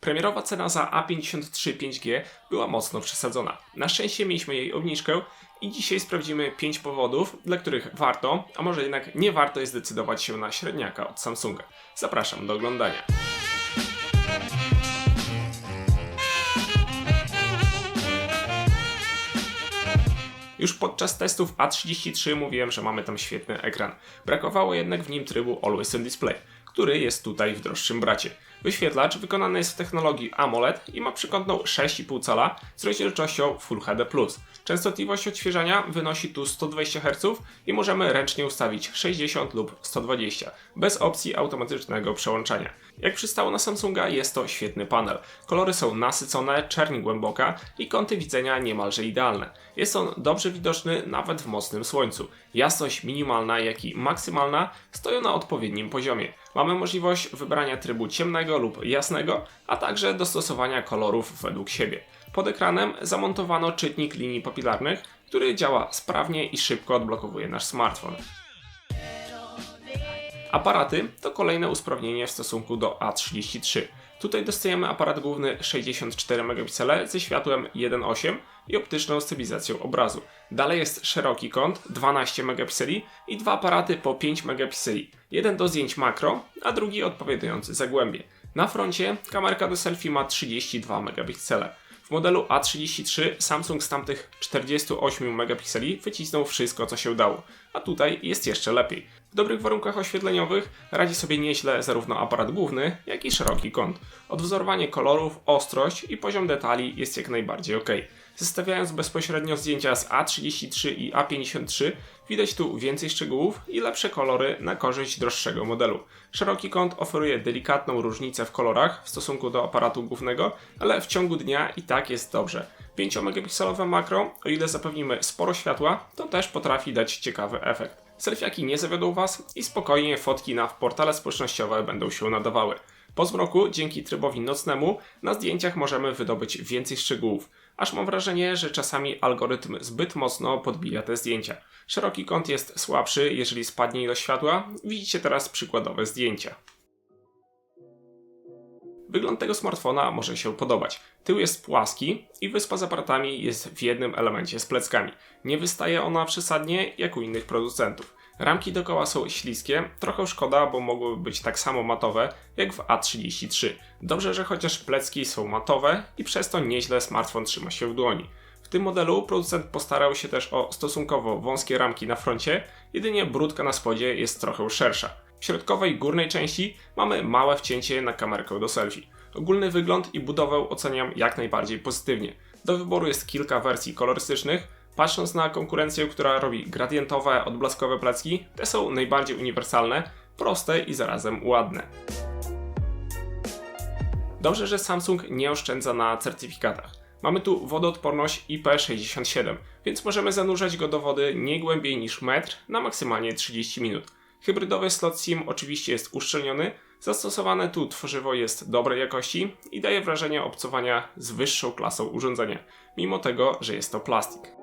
Premierowa cena za A53 5G była mocno przesadzona. Na szczęście mieliśmy jej obniżkę i dzisiaj sprawdzimy 5 powodów, dla których warto, a może jednak nie warto jest zdecydować się na średniaka od Samsunga. Zapraszam do oglądania. Już podczas testów A33 mówiłem, że mamy tam świetny ekran. Brakowało jednak w nim trybu Always on Display, który jest tutaj w droższym bracie. Wyświetlacz wykonany jest w technologii AMOLED i ma przykątną 6,5 cala z rozdzielczością Full HD+. Częstotliwość odświeżania wynosi tu 120 Hz i możemy ręcznie ustawić 60 lub 120, bez opcji automatycznego przełączania. Jak przystało na Samsunga, jest to świetny panel. Kolory są nasycone, czerni głęboka i kąty widzenia niemalże idealne. Jest on dobrze widoczny nawet w mocnym słońcu. Jasność minimalna, jak i maksymalna stoją na odpowiednim poziomie. Mamy możliwość wybrania trybu ciemnego lub jasnego, a także dostosowania kolorów według siebie. Pod ekranem zamontowano czytnik linii papilarnych, który działa sprawnie i szybko odblokowuje nasz smartfon. Aparaty to kolejne usprawnienie w stosunku do A33. Tutaj dostajemy aparat główny 64 megapiksele ze światłem 1.8 i optyczną stabilizacją obrazu. Dalej jest szeroki kąt 12 megapikseli i dwa aparaty po 5 megapikseli. Jeden do zdjęć makro, a drugi odpowiadający zagłębie. Na froncie kamerka do selfie ma 32 megapiksele. W modelu A33 Samsung z tamtych 48 megapikseli wycisnął wszystko co się dało, a tutaj jest jeszcze lepiej. Dobrych warunkach oświetleniowych radzi sobie nieźle zarówno aparat główny, jak i szeroki kąt. Odwzorowanie kolorów, ostrość i poziom detali jest jak najbardziej ok. Zestawiając bezpośrednio zdjęcia z A33 i A53, widać tu więcej szczegółów i lepsze kolory na korzyść droższego modelu. Szeroki kąt oferuje delikatną różnicę w kolorach w stosunku do aparatu głównego, ale w ciągu dnia i tak jest dobrze. 5-megapikselowe makro, o ile zapewnimy sporo światła, to też potrafi dać ciekawy efekt. Selfiaki nie zawiodą Was i spokojnie fotki na portale społecznościowe będą się nadawały. Po zmroku, dzięki trybowi nocnemu, na zdjęciach możemy wydobyć więcej szczegółów, aż mam wrażenie, że czasami algorytm zbyt mocno podbija te zdjęcia. Szeroki kąt jest słabszy, jeżeli spadnie ilość światła. Widzicie teraz przykładowe zdjęcia. Wygląd tego smartfona może się podobać. Tył jest płaski i wyspa z aparatami jest w jednym elemencie z pleckami. Nie wystaje ona przesadnie jak u innych producentów. Ramki dookoła są śliskie, trochę szkoda, bo mogłyby być tak samo matowe jak w A33. Dobrze, że chociaż plecki są matowe i przez to nieźle smartfon trzyma się w dłoni. W tym modelu producent postarał się też o stosunkowo wąskie ramki na froncie, jedynie brudka na spodzie jest trochę szersza. W środkowej górnej części mamy małe wcięcie na kamerkę do selfie. Ogólny wygląd i budowę oceniam jak najbardziej pozytywnie. Do wyboru jest kilka wersji kolorystycznych. Patrząc na konkurencję, która robi gradientowe, odblaskowe placki, te są najbardziej uniwersalne, proste i zarazem ładne. Dobrze, że Samsung nie oszczędza na certyfikatach. Mamy tu wodoodporność IP67, więc możemy zanurzać go do wody nie głębiej niż metr na maksymalnie 30 minut. Hybrydowy slot SIM oczywiście jest uszczelniony, zastosowane tu tworzywo jest dobrej jakości i daje wrażenie obcowania z wyższą klasą urządzenia, mimo tego, że jest to plastik.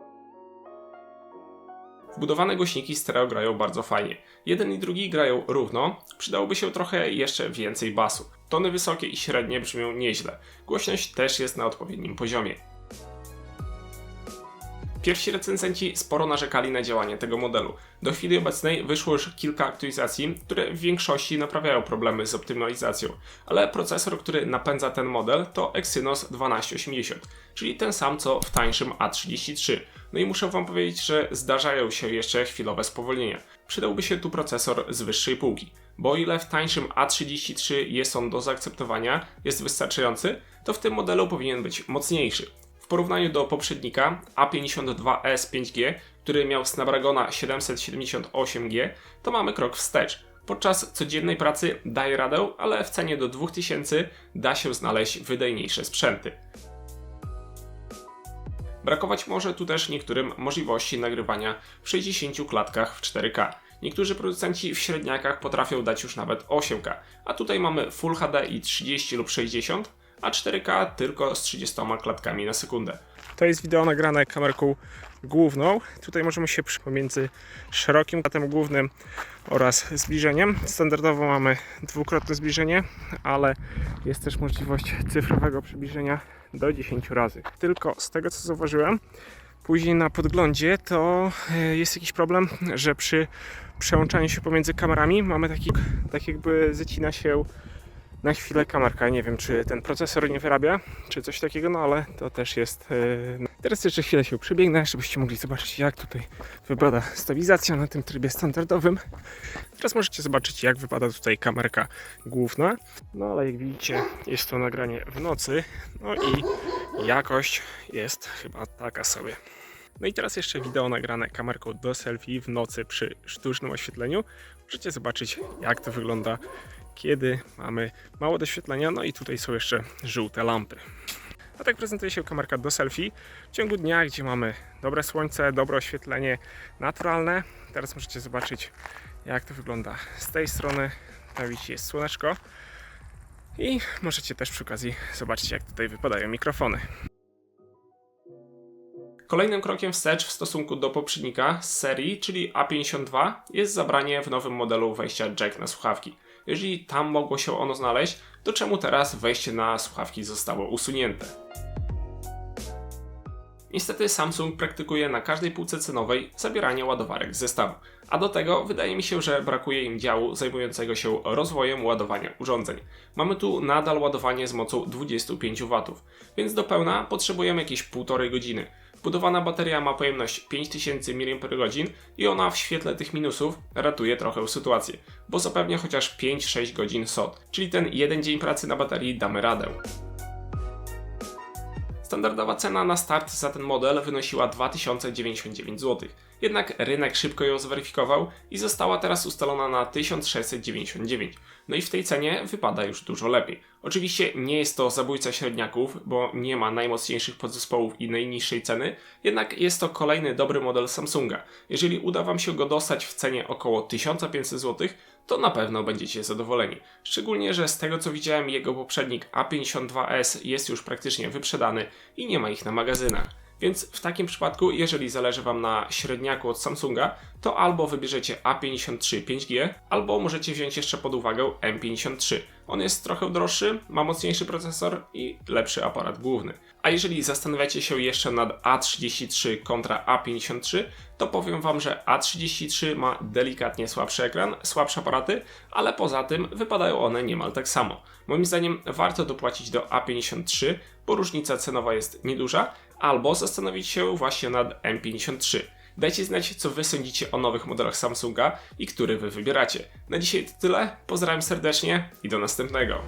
Wbudowane głośniki stereo grają bardzo fajnie. Jeden i drugi grają równo, przydałoby się trochę jeszcze więcej basu. Tony wysokie i średnie brzmią nieźle. Głośność też jest na odpowiednim poziomie. Pierwsi recenzenci sporo narzekali na działanie tego modelu. Do chwili obecnej wyszło już kilka aktualizacji, które w większości naprawiają problemy z optymalizacją, ale procesor, który napędza ten model to Exynos 1280, czyli ten sam co w tańszym A33. No i muszę Wam powiedzieć, że zdarzają się jeszcze chwilowe spowolnienia. Przydałby się tu procesor z wyższej półki, bo o ile w tańszym A33 jest on do zaakceptowania, jest wystarczający, to w tym modelu powinien być mocniejszy. W porównaniu do poprzednika A52s 5G, który miał Snapdragona 778G, to mamy krok wstecz. Podczas codziennej pracy daje radę, ale w cenie do 2000 da się znaleźć wydajniejsze sprzęty. Brakować może tu też niektórym możliwości nagrywania w 60 klatkach w 4K. Niektórzy producenci w średniakach potrafią dać już nawet 8K, a tutaj mamy Full HD i 30 lub 60, a 4K tylko z 30 klatkami na sekundę. To jest wideo nagrane kamerką główną. Tutaj możemy się pomiędzy szerokim katem głównym oraz zbliżeniem. Standardowo mamy dwukrotne zbliżenie, ale jest też możliwość cyfrowego przybliżenia do 10 razy. Tylko z tego co zauważyłem, później na podglądzie to e, jest jakiś problem, że przy przełączaniu się pomiędzy kamerami mamy taki, tak jakby zacina się na chwilę kamerka. Nie wiem, czy ten procesor nie wyrabia, czy coś takiego, no ale to też jest. Yy... Teraz jeszcze chwilę się przebiegnę, żebyście mogli zobaczyć, jak tutaj wypada stabilizacja na tym trybie standardowym. Teraz możecie zobaczyć, jak wypada tutaj kamerka główna. No ale jak widzicie, jest to nagranie w nocy, no i jakość jest chyba taka sobie. No i teraz jeszcze wideo nagrane kamerką do selfie w nocy przy sztucznym oświetleniu. Możecie zobaczyć, jak to wygląda kiedy mamy mało doświetlenia, no i tutaj są jeszcze żółte lampy. A tak prezentuje się kamerka do selfie w ciągu dnia, gdzie mamy dobre słońce, dobre oświetlenie naturalne. Teraz możecie zobaczyć, jak to wygląda z tej strony. Tam widzicie, jest słoneczko. I możecie też przy okazji zobaczyć, jak tutaj wypadają mikrofony. Kolejnym krokiem wstecz w stosunku do poprzednika z serii, czyli A52, jest zabranie w nowym modelu wejścia jack na słuchawki. Jeżeli tam mogło się ono znaleźć, to czemu teraz wejście na słuchawki zostało usunięte? Niestety Samsung praktykuje na każdej półce cenowej zabieranie ładowarek z zestawu, a do tego wydaje mi się, że brakuje im działu zajmującego się rozwojem ładowania urządzeń. Mamy tu nadal ładowanie z mocą 25 W, więc do pełna potrzebujemy jakieś półtorej godziny. Wbudowana bateria ma pojemność 5000 mAh i ona w świetle tych minusów ratuje trochę sytuację, bo zapewnia chociaż 5-6 godzin SOT, czyli ten jeden dzień pracy na baterii damy radę. Standardowa cena na start za ten model wynosiła 2099 zł. Jednak rynek szybko ją zweryfikował i została teraz ustalona na 1699. No i w tej cenie wypada już dużo lepiej. Oczywiście nie jest to zabójca średniaków, bo nie ma najmocniejszych podzespołów i najniższej ceny, jednak jest to kolejny dobry model Samsunga. Jeżeli uda Wam się go dostać w cenie około 1500 zł, to na pewno będziecie zadowoleni. Szczególnie, że z tego co widziałem, jego poprzednik A52s jest już praktycznie wyprzedany i nie ma ich na magazynach. Więc w takim przypadku, jeżeli zależy Wam na średniaku od Samsunga, to albo wybierzecie A53 5G, albo możecie wziąć jeszcze pod uwagę M53. On jest trochę droższy, ma mocniejszy procesor i lepszy aparat główny. A jeżeli zastanawiacie się jeszcze nad A33 kontra A53, to powiem Wam, że A33 ma delikatnie słabszy ekran, słabsze aparaty, ale poza tym wypadają one niemal tak samo. Moim zdaniem warto dopłacić do A53, bo różnica cenowa jest nieduża, albo zastanowić się właśnie nad M53. Dajcie znać, co Wy sądzicie o nowych modelach Samsunga i który Wy wybieracie. Na dzisiaj to tyle, pozdrawiam serdecznie i do następnego.